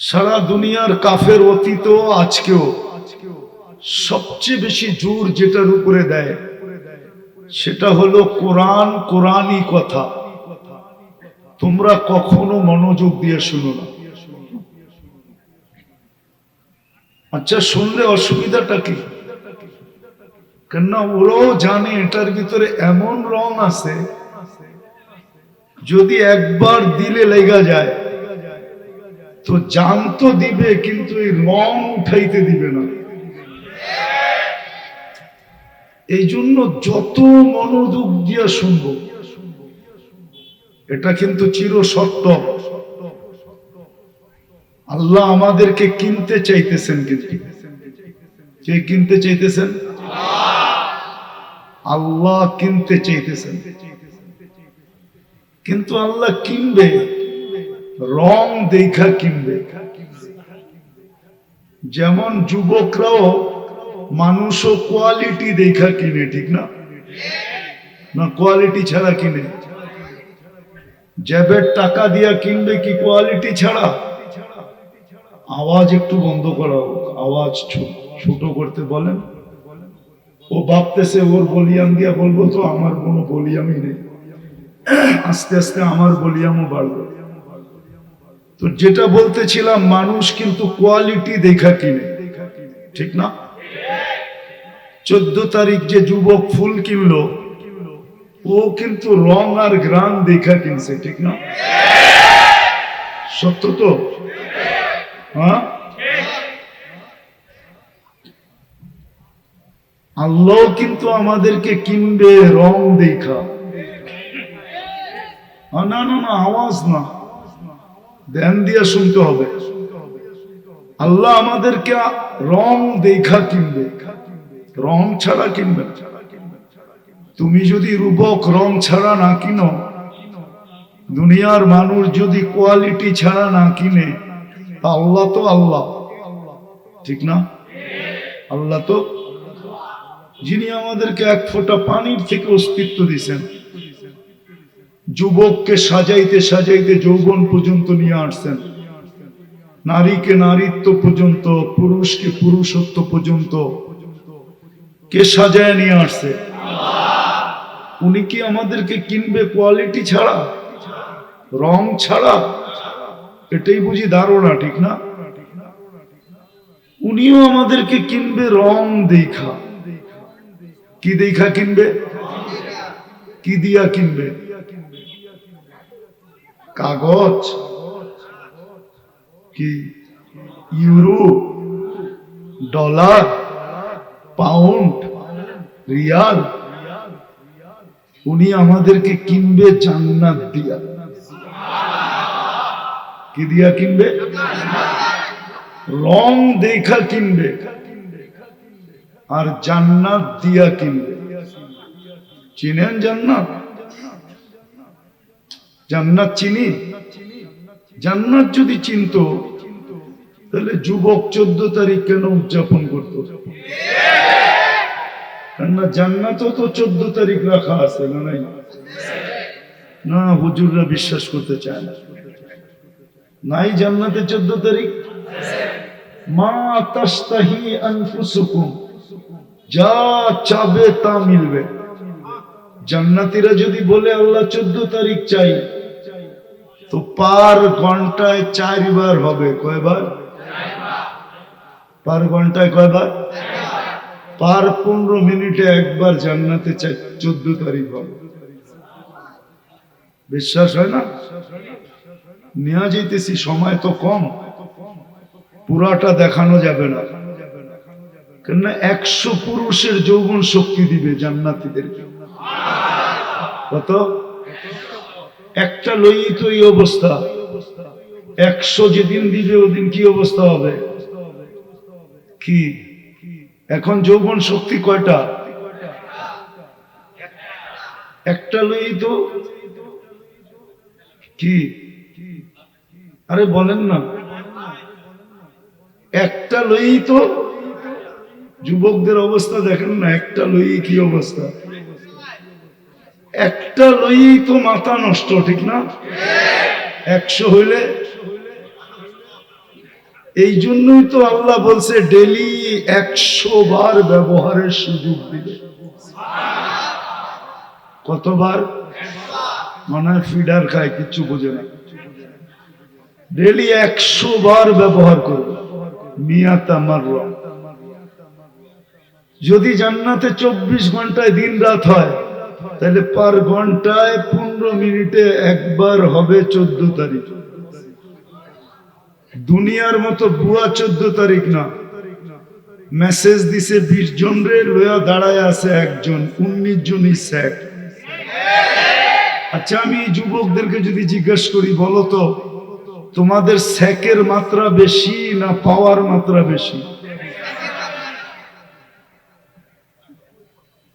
সারা দুনিয়ার কাফের অতীত আজকেও সবচেয়ে বেশি জোর যেটার উপরে দেয়, সেটা হলো কোরআন কোরআনই কথা। তোমরা কখনো মনোযোগ দিয়ে শুনো না। আচ্ছা শুনলে অসুবিধাটা কি? কেননা ওরাও জানে এটার ভিতরে এমন রং আছে, যদি একবার দিলে লেগা যায় তো জান তো দিবে, কিন্তু এই রং উঠাইতে দিবে না। এই জন্য যত মনোযোগ দিয়া শুনব, এটা কিন্তু চির সত্য। আল্লাহ আমাদেরকে কিনতে চাইতেছেন কিন্তু। কে কিনতে চাইতেছেন? আল্লাহ কিনতে চাইতেছেন। কিন্তু আল্লাহ কিনবে। রং দেখা কিনবে। যেমন যুবকরাও মানুষও কোয়ালিটি দেখা কিনে, ঠিক না? না কোয়ালিটি ছাড়া কিনে। জ্যাবের টাকা দিয়া কিনবে কি কোয়ালিটি ছাড়া? আওয়াজ একটু বন্ধ করা হোক, আওয়াজ ছোট করতে বলেন। ও ভাবতেছে, ওর বলিয়াম দিয়া বলব তো, আমার কোনো বলিয়ামই নেই। আস্তে আস্তে আমার বলিয়ামও বাড়বে। তো যেটা বলতেছিলাম, মানুষ কিন্তু কোয়ালিটি দেখা কিনে। ঠিক না? চোদ্দ তারিখ যে যুবক ফুল কিনলো, ও কিন্তু রং আর গ্রান দেখা কিনছে, ঠিক না? সত্য তো? হ্যাঁ? আল্লাহ কিন্তু আমাদেরকে কিনবে রং দেখা। না না না, আওয়াজ না। ধ্যান দিয়ে শুনতে হবে। আল্লাহ আমাদেরকে রং দেখা কিনবে। রং ছাড়া কিনবে। তুমি যদি রূপক রং ছাড়া না কিনো, দুনিয়ার মানুষ যদি কোয়ালিটি ছাড়া না কিনে আল্লাহ তো আল্লাহ। ঠিক না? আল্লাহ তো যিনি আমাদেরকে এক ফোঁটা পানির থেকে অস্তিত্ব দিছেন যুবককে সাজাইতে সাজাইতে যৌবন পর্যন্ত নিয়ে আসছেন। নারীকে নারীত্ব পর্যন্ত, পুরুষকে পুরুষত্ব পর্যন্ত কে সাজায় নিয়ে আসছে? উনি কি আমাদেরকে কিনবে কোয়ালিটি ছাড়া? রং ছাড়া? এটাই বুঝি ধারণা, ঠিক না? উনিও আমাদেরকে কিনবে রং দেখা। কি দেখা কিনবে? কি দিয়া কিনবে? কাগজ, কি? Euro, dollar, pound, riyal. উনি আমাদেরকে কিনবে জান্নাত দিয়া। কি দিয়া কিনবে? রং দেখা কিনবে। আর জান্নাত দিয়া কিনবে। চিনেন জান্নাত? জান্নাত চিনি? জান্নাত যদি চিনত, তাহলে যুবক চোদ্দ তারিখ কেন উদযাপন করত? কেননা জান্নাতও তো চোদ্দ তারিখ রাখা আছে, না নাই? না, হুজুররা বিশ্বাস করতে চায় না। নাই জান্নাতে চোদ্দ তারিখ? মা তাস্তাহি আনফুসুকুম, যা চাবে তা মিলবে। জান্নাতীরা যদি বলে, আল্লাহ চোদ্দ তারিখ চাই তো পার ঘন্টায় চারবার হবে, কয়বার? পার ঘন্টায় কয়বার? পার পনেরো মিনিটে একবার জান্নাতে চোদ্দ তারিখ হবে। বিশ্বাস হয় না? নেওয়া যাইতেছি, সময় তো কম। পুরাটা দেখানো যাবে না। কেননা একশো পুরুষের যৌবন শক্তি দিবে জান্নাতীদেরকে। কত? একটা লই তো এই অবস্থা। একশো যেদিন দিবে ওদিন কি অবস্থা হবে? কি? এখন যৌবন শক্তি কয়টা? একটা লই তো কি? আরে বলেন না। একটা লই তো যুবকদের অবস্থা দেখেন না, একটা লই কি অবস্থা? একটা লই তো মাথা নষ্ট, ঠিক না? একশো হইলে? এই জন্যই তো আল্লাহ বলছে, ডেলি একশো বার ব্যবহারের সুযোগ দিবে। কতবার? মনে ফিডার খায়, কিচ্ছু বোঝে না। ডেলি একশো বার ব্যবহার করবে মিয়াতা মার যদি জান্নাতে চব্বিশ ঘন্টায় দিন রাত হয় তাহলে পার ঘন্টায় পনেরো মিনিটে একবার হবে চোদ্দ তারিখ। দুনিয়ার মতো বুয়া চোদ্দ তারিখ না। মেসেজ দিছে বিশ জন রে, লয়া দাঁড়ায় আছে একজন, উনিশ জনই স্যাক। আচ্ছা আমি যুবকদেরকে যদি জিজ্ঞেস করি, বলো তো, তোমাদের স্যাকের মাত্রা বেশি না পাওয়ার মাত্রা বেশি?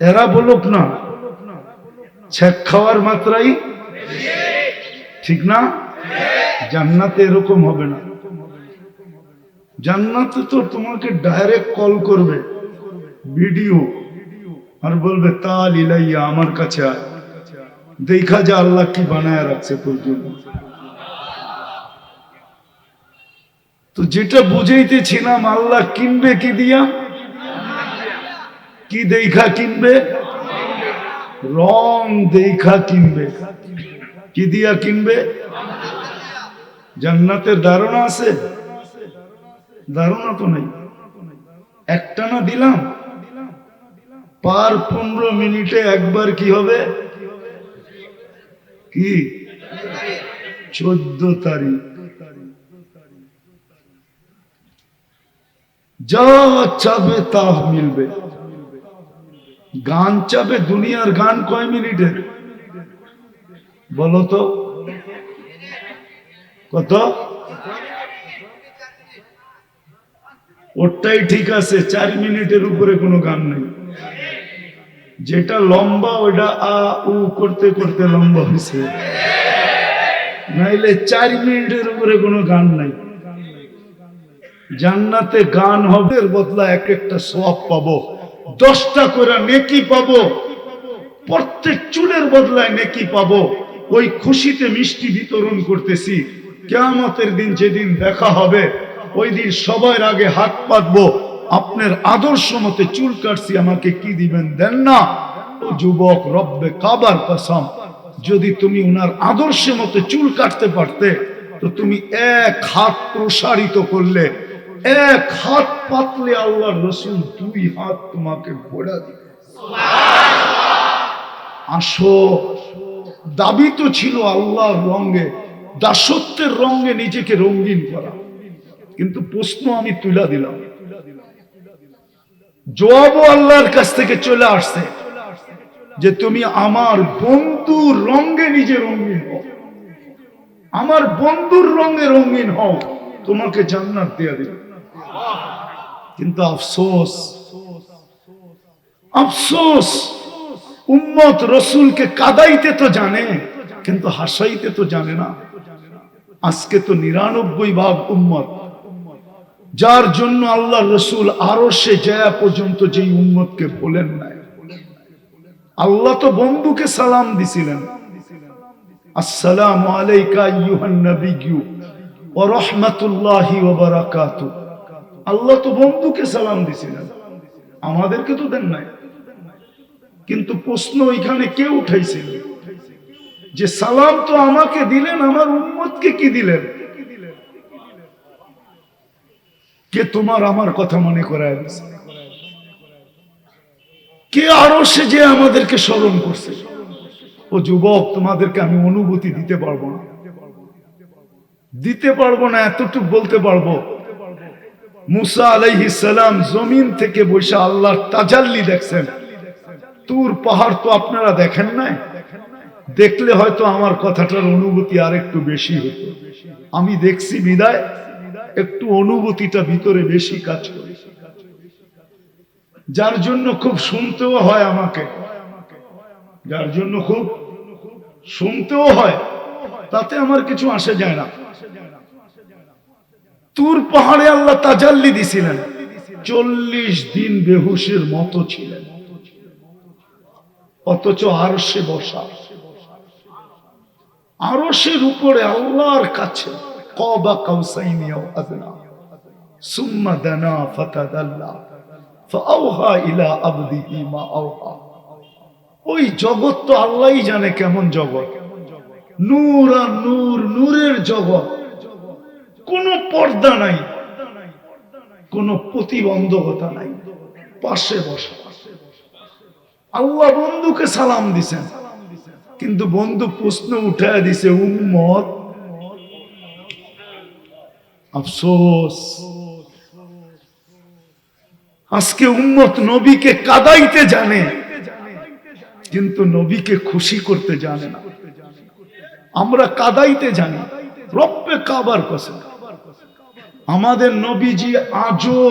এরা বলুক না। ছ্যাক খাওয়ার মাত্রাই ঠিক না? জান্নাতে এরকম হবে না। জান্নাতে তো তোমাকে ডাইরেক্ট কল করবে ভিডিও আর বলবে, তাল ইলাইয়া, আমার কাছে আয়। দেখা যা আল্লাহ কি বানায় রাখছে তোর জন্য। তো যেটা বুঝাইতেছিলাম, আল্লাহ কিনবে কি দিয়া? কি দেখা কিনবে? রং দেখা কিনবে। কি দিয়া কিনবে? জান্নাতের ধারণা আছে? ধারণা তো নেই। একটা না দিলাম? পার পনেরো মিনিটে একবার কি হবে? কি? চোদ্দ তারিখ। যা চাবে তা মিলবে। গান চাবে দুনিয়ার গান কয় মিনিটের বলো তো। কত? ওটাই ঠিক আছে, চার মিনিটের উপরে কোনো গান নেই। যেটা লম্বা ওটা আ, উ করতে করতে লম্বা হয়েছে নাইলে চার মিনিটের উপরে কোনো গান নাই। জান্নাতে গান হবে বদলা এক একটা সোয়াব পাবো। দশটা করে নেকি পাবো। প্রত্যেক চুলের বদলায় নেকি পাবো। ওই খুশিতে মিষ্টি বিতরণ করতেছি। কেয়ামতের দিন যেদিন দেখা হবে, ওই দিন সবার আগে হাত পাতবো। আপনার আদর্শ মতে চুল কাটছি, আমাকে কি দিবেন দেন না? ও যুবক, রব্বে কাবার কসম, যদি তুমি উনার আদর্শের মতো চুল কাটতে পারতে, তো তুমি এক হাত প্রসারিত করলে এক হাত পাতলে আল্লাহর রসুল দুই হাত তোমাকে ঘোড়া দিবে। আসো। দাবি তো ছিল আল্লাহর রঙে দাসত্বের রঙে নিজেকে রঙিন করা। কিন্তু প্রশ্ন আমি তুলা দিলাম। জবাবও আল্লাহর কাছ থেকে চলে আসছে যে তুমি আমার বন্ধুর রঙে নিজে রঙিন হও। আমার বন্ধুর রঙে রঙিন হও তোমাকে জান্নাত দেয়া দিবে। কিন্তু আফসোস আফসোস, উম্মত রসুলকে কাদাইতে তো জানে, কিন্তু হাসাইতে তো জানে না। আজকে তো নিরানব্বই ভাগ উম্মত। যার জন্য আল্লাহ রসুল আরও সে জয়া পর্যন্ত যেই উম্মতকে বলেন নাই। আল্লাহ তো বন্ধুকে সালাম দিছিলেন। আসসালামু আলাইকা ইউহান নবিয়্যু ওয়া রাহমাতুল্লাহি ওয়া বারাকাতু আল্লাহ তো বন্ধুকে সালাম দিছিলেন আমাদেরকে তো দেন নাই। কিন্তু প্রশ্ন ওইখানে কে উঠাইছিল যে সালাম তো আমাকে দিলেন, আমার উম্মতকে কি দিলেন? কে তোমার আমার কথা মনে করায় দিছে? কে আরও সে যে আমাদেরকে স্মরণ করছে? ও যুবক, তোমাদেরকে আমি অনুভূতি দিতে পারব না। দিতে পারব না, এতটুকু বলতে পারব। মুসা আলাইহি সালাম জমিন থেকে বসে আল্লাহর তাজাল্লি দেখছেন। তুর পাহাড় তো আপনারা দেখেন নাই। দেখলে হয়তো আমার কথাটার অনুভূতি আর একটু বেশি হতো। আমি দেখছি বিদায়, একটু অনুভূতিটা ভিতরে বেশি কাজ করে। যার জন্য খুব শুনতেও হয় আমাকে। যার জন্য খুব শুনতেও হয়। তাতে আমার কিছু আসে যায় না। তুর পাহাড়ে আল্লাহ তাজাল্লি দিছিলেন। চল্লিশ দিন বেহুশের মতো ছিলেন। অথচ আর সে বসা। আরশের উপরে আল্লাহর কাছে কবা আদনা। সুম্মা দানা ইলা আবদিহি মা আওহা। ওই জগৎ তো আল্লাহই জানে কেমন জগৎ। নূর আর নূর, নূরের জগৎ। কোনো পর্দা নাই, কোনো প্রতিবন্ধকতা নাই। পাশে বসা। আল্লাহ বন্ধুকে সালাম দিছেন, কিন্তু বন্ধু প্রশ্ন উঠায় দিছে, উম্মত, আফসোস, আজকে উম্মত নবীকে কাদাইতে জানে, কিন্তু নবীকে খুশি করতে জানে না। আমরা কাদাইতে জানি রপ্পে কাবার কসম। আমাদের নবীজি আজও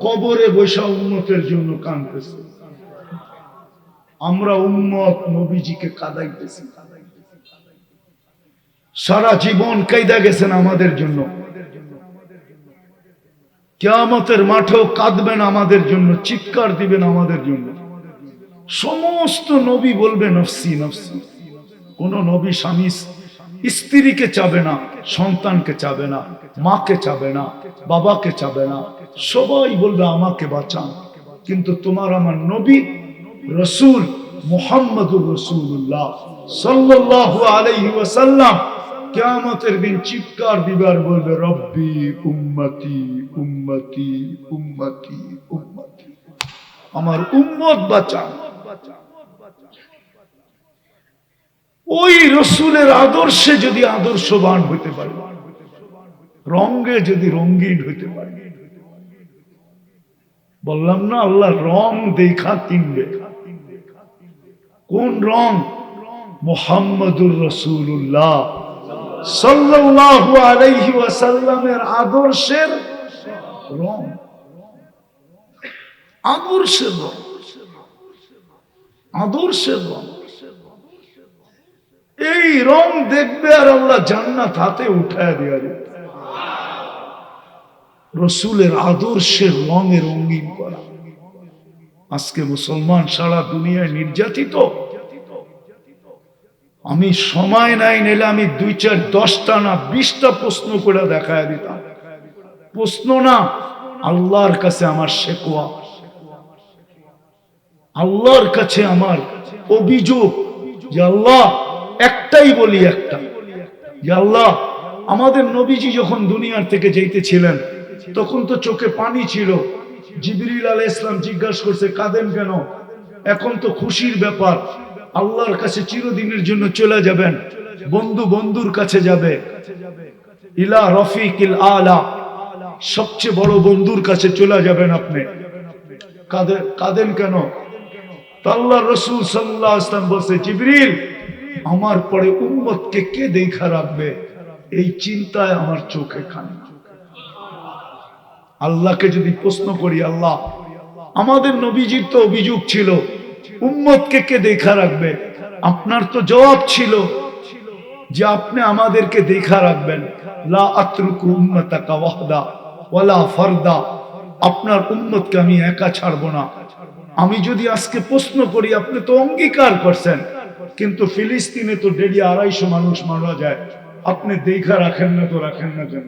কবরে বসা উন্মতের জন্য কাঁদতেছে। আমরা উম্মত নবীজিকে কাদাইতেছি। সারা জীবন কায়দা গেছেন আমাদের জন্য। কেয়ামতের মাঠেও কাঁদবেন আমাদের জন্য, চিৎকার দিবেন আমাদের জন্য। সমস্ত নবী বলবে, নফসি নফসি। কোন নবী স্বামী স্ত্রীকে চাবে না, সন্তানকে চাবে না, মাকে চাবে না, বাবাকে চাবে না, সবাই বলবে আমাকে বাঁচান। কিন্তু তোমার আমার নবী রসুল মোহাম্মদুর রসুল্লাহ সাল্লাল্লাহু আলাইহি ওয়াসাল্লাম কিয়ামতের দিন চিৎকার দিবার বলবে, রব্বি উম্মতি উম্মতি উম্মতি উম্মতি, আমার উম্মত বাঁচান। ওই রসুলের আদর্শে যদি আদর্শবান হইতে পারে রঙ্গে যদি রঙ্গিন হইতে পারে। বললাম না, আল্লাহ রং দেখা কিনবে কোন রং? মোহাম্মদুর রসুল্লাহ সাল্লাল্লাহু আলাইহি ওয়াসাল্লামের আদর্শের রং। আদর্শের রং। আদর্শের রং। এই রং দেখবে আর আল্লাহ জান্নাত হাতে উঠায় দেওয়া যাবে। রসুলের আদর্শের রঙে রঙিন করা। আজকে মুসলমান সারা দুনিয়ায় নির্যাতিত। আমি সময় নাই নিলে আমি দুই চার দশটা না বিশটা প্রশ্ন করে দেখায় দিতাম। প্রশ্ন না, আল্লাহর কাছে আমার শেকোয়া আল্লাহর কাছে আমার অভিযোগ যে আল্লাহ একটাই বলি একটা। আল্লাহ, আমাদের নবীজি যখন দুনিয়ার থেকে যেতেছিলেন তখন তো চোখে পানি ছিল। জিবরিল আলাহ ইসলাম জিজ্ঞাসা করছে, কাঁদেন কেন? এখন তো খুশির ব্যাপার। আল্লাহর কাছে চিরদিনের জন্য চলে যাবেন। বন্ধু বন্ধুর কাছে যাবে। ইলা রফিক ইল আলা, সবচেয়ে বড় বন্ধুর কাছে চলে যাবেন আপনি। কাঁদে, কাঁদেন কেন? আল্লাহ রসুল সাল্লাহ ইসলাম বলছে, জিবরিল আমার পরে উম্মতকে কে দেখা রাখবে? এই চিন্তায় আমার চোখে খানি আল্লাহকে যদি প্রশ্ন করি, আল্লাহ, আমাদের নবীজির তো অভিযোগ ছিল, উম্মতকে কে দেখা রাখবে? আপনার তো জবাব ছিল যে আপনি আমাদেরকে দেখা রাখবেন। লা আত্রুকু উম্মতাকা ওয়াহদা ওয়ালা ফারদা। আপনার উম্মতকে আমি একা ছাড়বো না। আমি যদি আজকে প্রশ্ন করি, আপনি তো অঙ্গীকার করছেন। কিন্তু ফিলিস্তিনে তো দেড়ি আড়াইশো মানুষ মারা যায়। আপনি দেখা রাখেন না তো রাখেন না কেন?